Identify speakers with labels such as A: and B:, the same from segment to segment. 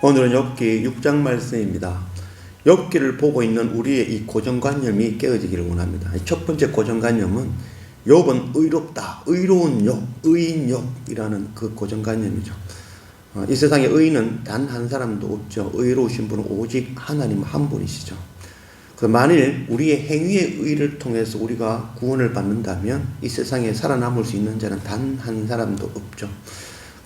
A: 오늘은 엽기 6장 말씀입니다. 엽기를 보고 있는 우리의 이 고정관념이 깨어지기를 원합니다. 첫 번째 고정관념은 욥은 의롭다, 의로운 욥, 의인 욥이라는 그 고정관념이죠. 어, 이 세상에 의인은 단 한 사람도 없죠. 의로우신 분은 오직 하나님 한 분이시죠. 그 만일 우리의 행위의 의를 통해서 우리가 구원을 받는다면 이 세상에 살아남을 수 있는 자는 단 한 사람도 없죠.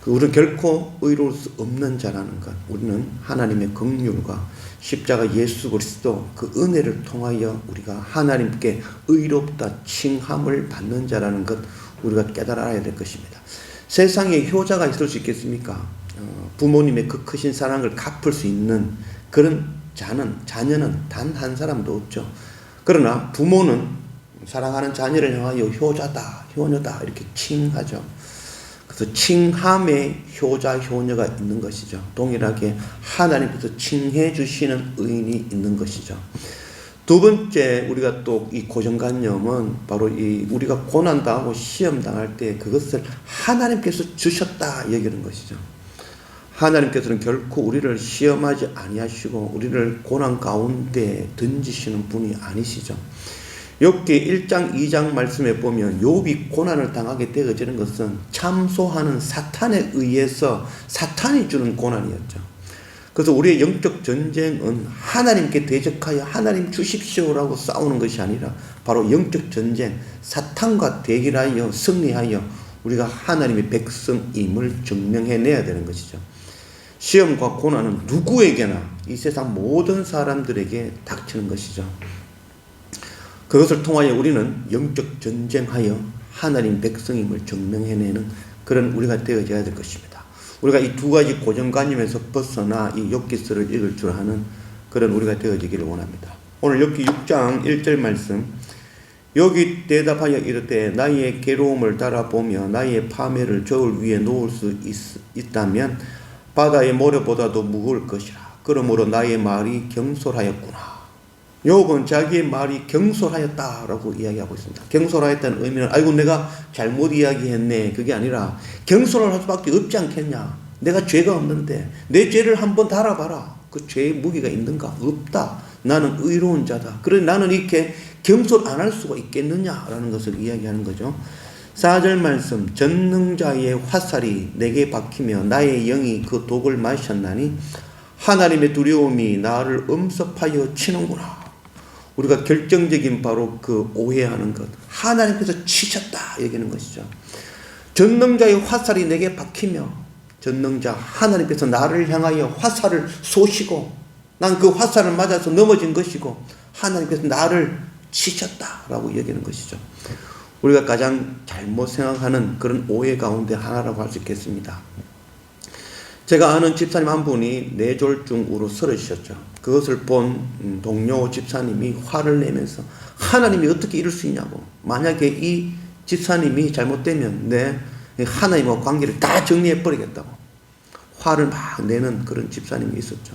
A: 그 우리는 결코 의로울 수 없는 자라는 것. 우리는 하나님의 긍휼과 십자가 예수 그리스도 그 은혜를 통하여 우리가 하나님께 의롭다 칭함을 받는 자라는 것 우리가 깨달아야 될 것입니다. 세상에 효자가 있을 수 있겠습니까? 어, 부모님의 그 크신 사랑을 갚을 수 있는 그런 자는 자녀는 단 한 사람도 없죠. 그러나 부모는 사랑하는 자녀를 향하여 효자다, 효녀다 이렇게 칭하죠. 그래서 칭함의 효자 효녀가 있는 것이죠. 동일하게 하나님께서 칭해 주시는 의인이 있는 것이죠. 두 번째 우리가 또 이 고정관념은 바로 이 우리가 고난 당하고 시험 당할 때 그것을 하나님께서 주셨다 여기는 것이죠. 하나님께서는 결코 우리를 시험하지 아니하시고 우리를 고난 가운데 던지시는 분이 아니시죠. 욥기 1장 2장 말씀에 보면 욥이 고난을 당하게 되어지는 것은 참소하는 사탄에 의해서 사탄이 주는 고난이었죠. 그래서 우리의 영적 전쟁은 하나님께 대적하여 하나님 주십시오라고 싸우는 것이 아니라 바로 영적 전쟁, 사탄과 대결하여 승리하여 우리가 하나님의 백성임을 증명해내야 되는 것이죠. 시험과 고난은 누구에게나 이 세상 모든 사람들에게 닥치는 것이죠. 그것을 통하여 우리는 영적 전쟁하여 하나님 백성임을 증명해내는 그런 우리가 되어져야 될 것입니다. 우리가 이 두 가지 고정관념에서 벗어나 이 엽기서를 읽을 줄 아는 그런 우리가 되어지기를 원합니다. 오늘 엽기 6장 1절 말씀 여기 대답하여 이르되 나의 괴로움을 따라보며 나의 파멸을 저울 위에 놓을 수 있, 다면 바다의 모래보다도 무거울 것이라. 그러므로 나의 말이 경솔하였구나. 욥은 자기의 말이 경솔하였다라고 이야기하고 있습니다. 경솔하였다는 의미는 아이고 내가 잘못 이야기했네 그게 아니라 경솔을 할 수밖에 없지 않겠냐. 내가 죄가 없는데 내 죄를 한번 달아봐라. 그 죄의 무게가 있는가? 없다. 나는 의로운 자다. 그래 나는 이렇게 경솔 안 할 수가 있겠느냐라는 것을 이야기하는 거죠. 4절 말씀 전능자의 화살이 내게 박히며 나의 영이 그 독을 마셨나니 하나님의 두려움이 나를 엄습하여 치는구나. 우리가 결정적인 바로 그 오해하는 것. 하나님께서 치셨다. 얘기하는 것이죠. 전능자의 화살이 내게 박히며 전능자 하나님께서 나를 향하여 화살을 쏘시고 난 그 화살을 맞아서 넘어진 것이고 하나님께서 나를 치셨다라고 얘기하는 것이죠. 우리가 가장 잘못 생각하는 그런 오해 가운데 하나라고 할 수 있겠습니다. 제가 아는 집사님 한 분이 뇌졸중으로 쓰러지셨죠. 그것을 본 음, 동료 집사님이 화를 내면서 하나님이 어떻게 이럴 수 있냐고. 만약에 이 집사님이 잘못되면 내 하나님과 관계를 다 정리해 버리겠다고. 화를 막 내는 그런 집사님이 있었죠.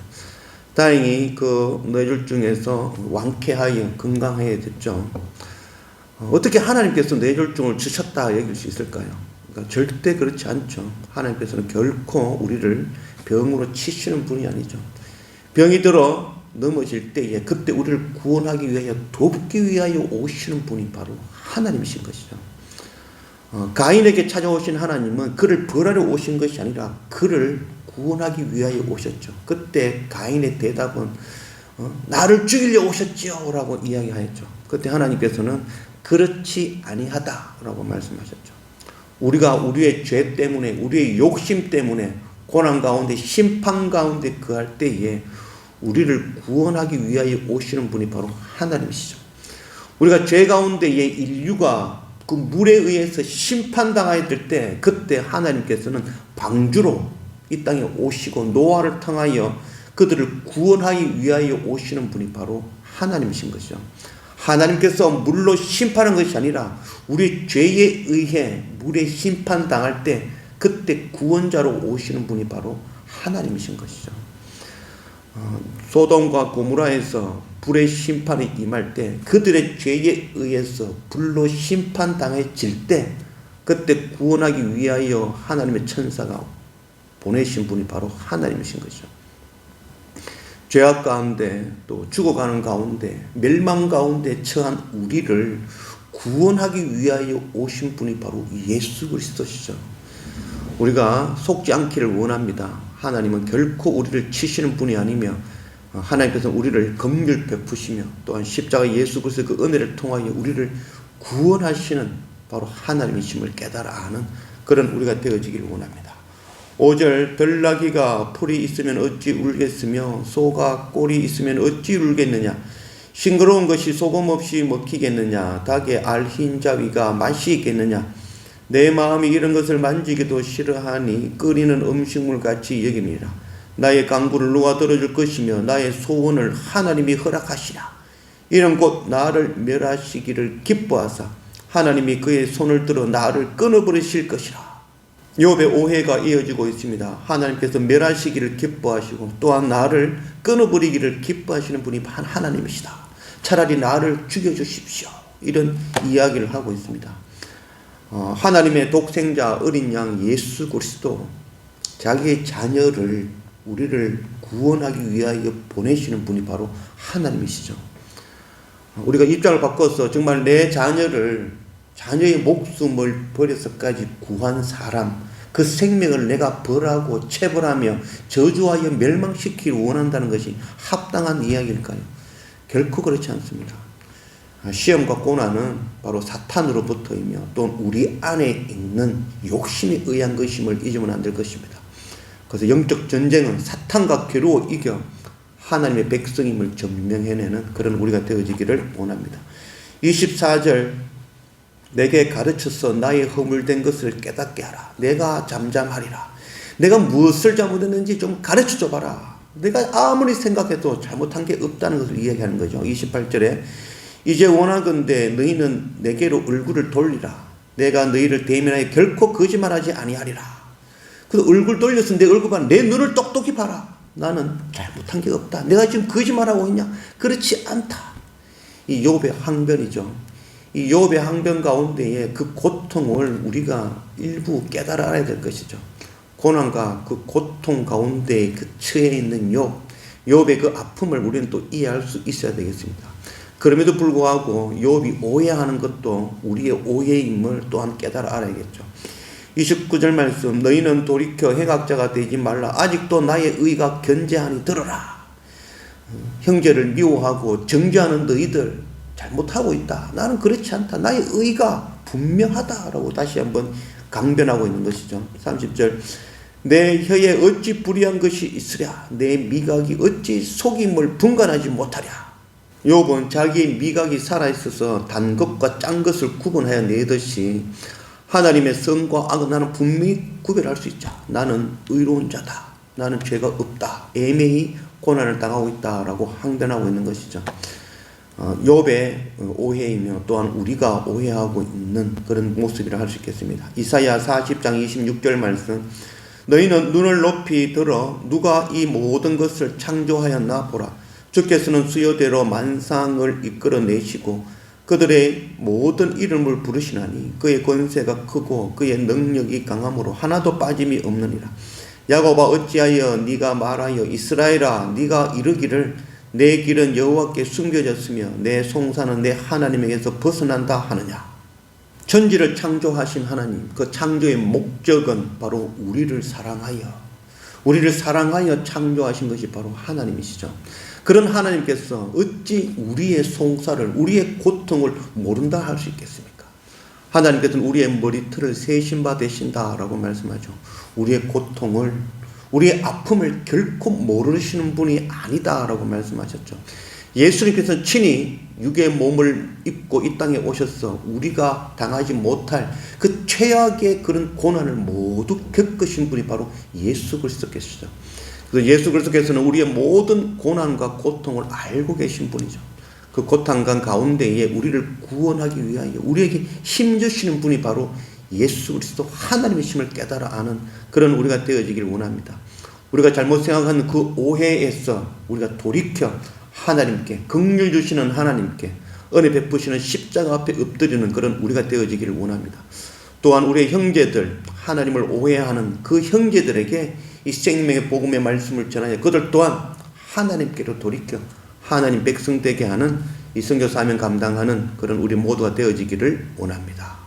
A: 다행히 그 뇌졸 중에서 완쾌하여 건강해야 됐죠. 어떻게 하나님께서 뇌졸중을 주셨다 여길 수 있을까요? 그러니까 절대 그렇지 않죠. 하나님께서는 결코 우리를 병으로 치시는 분이 아니죠. 병이 들어 넘어질 때에 그때 우리를 구원하기 위하여 돕기 위하여 오시는 분이 바로 하나님이신 것이죠. 어, 가인에게 찾아오신 하나님은 그를 벌하러 오신 것이 아니라 그를 구원하기 위하여 오셨죠. 그때 가인의 대답은 어, 나를 죽이려 오셨지요 라고 이야기하였죠. 그때 하나님께서는 그렇지 아니하다라고 말씀하셨죠. 우리가 우리의 죄 때문에 우리의 욕심 때문에 고난 가운데 심판 가운데 그할 때에 우리를 구원하기 위하여 오시는 분이 바로 하나님이시죠. 우리가 죄 가운데의 인류가 그 물에 의해서 심판당하여 때 그때 하나님께서는 방주로 이 땅에 오시고 노아를 통하여 그들을 구원하기 위하여 오시는 분이 바로 하나님이신 것이죠. 하나님께서 물로 심판한 것이 아니라 우리 죄에 의해 물에 심판당할 때 그때 구원자로 오시는 분이 바로 하나님이신 것이죠. 어, 소돔과 고무라에서 불의 심판이 임할 때 그들의 죄에 의해서 불로 심판당해질 때 그때 구원하기 위하여 하나님의 천사가 보내신 분이 바로 하나님이신 것이죠. 죄악 가운데 또 죽어가는 가운데 멸망 가운데 처한 우리를 구원하기 위하여 오신 분이 바로 예수 그리스도시죠. 우리가 속지 않기를 원합니다. 하나님은 결코 우리를 치시는 분이 아니며 하나님께서 우리를 긍휼 베푸시며 또한 십자가 예수 그리스도의 그 은혜를 통하여 우리를 구원하시는 바로 하나님이심을 깨달아 아는 그런 우리가 되어지기를 원합니다. 5절 별나기가 풀이 있으면 어찌 울겠으며 소가 꼴이 있으면 어찌 울겠느냐? 싱그러운 것이 소금 없이 먹히겠느냐? 닭의 알흰 자위가 맛이 있겠느냐 내 마음이 이런 것을 만지기도 싫어하니 끓이는 음식물 같이 여깁니다. 나의 강구를 누가 들어줄 것이며 나의 소원을 하나님이 허락하시라. 이런 곧 나를 멸하시기를 기뻐하사 하나님이 그의 손을 들어 나를 끊어버리실 것이라. 욥의 오해가 이어지고 있습니다. 하나님께서 멸하시기를 기뻐하시고 또한 나를 끊어버리기를 기뻐하시는 분이 하나님이시다. 차라리 나를 죽여주십시오. 이런 이야기를 하고 있습니다. 어, 하나님의 독생자 어린 양 예수 그리스도 자기의 자녀를 우리를 구원하기 위하여 보내시는 분이 바로 하나님이시죠. 어, 우리가 입장을 바꿔서 정말 내 자녀를 자녀의 목숨을 버려서까지 구한 사람, 그 생명을 내가 벌하고 체벌하며 저주하여 멸망시키기 원한다는 것이 합당한 이야기일까요? 결코 그렇지 않습니다. 시험과 고난은 바로 사탄으로부터이며 또는 우리 안에 있는 욕심에 의한 것임을 잊으면 안 될 것입니다. 그래서 영적 전쟁은 사탄과 겨루어 이겨 하나님의 백성임을 증명해내는 그런 우리가 되어지기를 원합니다. 24절 내게 가르쳐서 나의 허물된 것을 깨닫게 하라. 내가 잠잠하리라. 내가 무엇을 잘못했는지 좀 가르쳐 줘봐라. 내가 아무리 생각해도 잘못한 게 없다는 것을 이야기하는 거죠. 28절에 이제 원하건대 너희는 내게로 얼굴을 돌리라. 내가 너희를 대면하여 결코 거짓말하지 아니하리라. 그 얼굴 돌려서 내 얼굴 봐. 내 눈을 똑똑히 봐라. 나는 잘못한 게 없다. 내가 지금 거짓말하고 있냐? 그렇지 않다. 이 욥의 항변이죠. 이 욥의 항변 가운데에 그 고통을 우리가 일부 깨달아 알아야 될 것이죠. 고난과 그 고통 가운데 그 처해 있는 욥, 욥의 그 아픔을 우리는 또 이해할 수 있어야 되겠습니다. 그럼에도 불구하고 욥이 오해하는 것도 우리의 오해임을 또한 깨달아 알아야겠죠. 29절 말씀 너희는 돌이켜 해각자가 되지 말라. 아직도 나의 의가 견제하니 들어라. 형제를 미워하고 정죄하는 너희들 잘못하고 있다. 나는 그렇지 않다. 나의 의가 분명하다라고 다시 한번 강변하고 있는 것이죠. 30절 내 혀에 어찌 불의한 것이 있으랴? 내 미각이 어찌 속임을 분간하지 못하랴 욥은 자기의 미각이 살아있어서 단 것과 짠 것을 구분하여 내듯이 하나님의 성과 악은 나는 분명히 구별할 수 있자. 나는 의로운 자다. 나는 죄가 없다. 애매히 고난을 당하고 있다라고 항변하고 있는 것이죠. 어, 욥의 오해이며 또한 우리가 오해하고 있는 그런 모습이라 할 수 있겠습니다. 이사야 40장 26절 말씀 너희는 눈을 높이 들어 누가 이 모든 것을 창조하였나 보라. 주께서는 수요대로 만상을 이끌어내시고 그들의 모든 이름을 부르시나니 그의 권세가 크고 그의 능력이 강함으로 하나도 빠짐이 없느니라. 야곱아 어찌하여 네가 말하여 이스라엘아 네가 이르기를 내 길은 여호와께 숨겨졌으며 내 송사는 내 하나님에게서 벗어난다 하느냐. 천지를 창조하신 하나님 그 창조의 목적은 바로 우리를 사랑하여 우리를 사랑하여 창조하신 것이 바로 하나님이시죠. 그런 하나님께서 어찌 우리의 송사를, 우리의 고통을 모른다 할 수 있겠습니까? 하나님께서는 우리의 머리털을 세신 바 되신다라고 말씀하죠. 우리의 고통을, 우리의 아픔을 결코 모르시는 분이 아니다라고 말씀하셨죠. 예수님께서 친히 육의 몸을 입고 이 땅에 오셔서 우리가 당하지 못할 그 최악의 그런 고난을 모두 겪으신 분이 바로 예수 그리스도께시죠. 그래서 예수 그리스도께서는 우리의 모든 고난과 고통을 알고 계신 분이죠. 그 고통감 가운데에 우리를 구원하기 위하여 우리에게 힘 주시는 분이 바로 예수 그리스도 하나님의 힘을 깨달아 아는 그런 우리가 되어지기를 원합니다. 우리가 잘못 생각하는 그 오해에서 우리가 돌이켜 하나님께 긍휼 주시는 하나님께 은혜 베푸시는 십자가 앞에 엎드리는 그런 우리가 되어지기를 원합니다. 또한 우리의 형제들 하나님을 오해하는 그 형제들에게 이 생명의 복음의 말씀을 전하여 그들 또한 하나님께로 돌이켜 하나님 백성 되게 하는 이 선교 사명 감당하는 그런 우리 모두가 되어지기를 원합니다.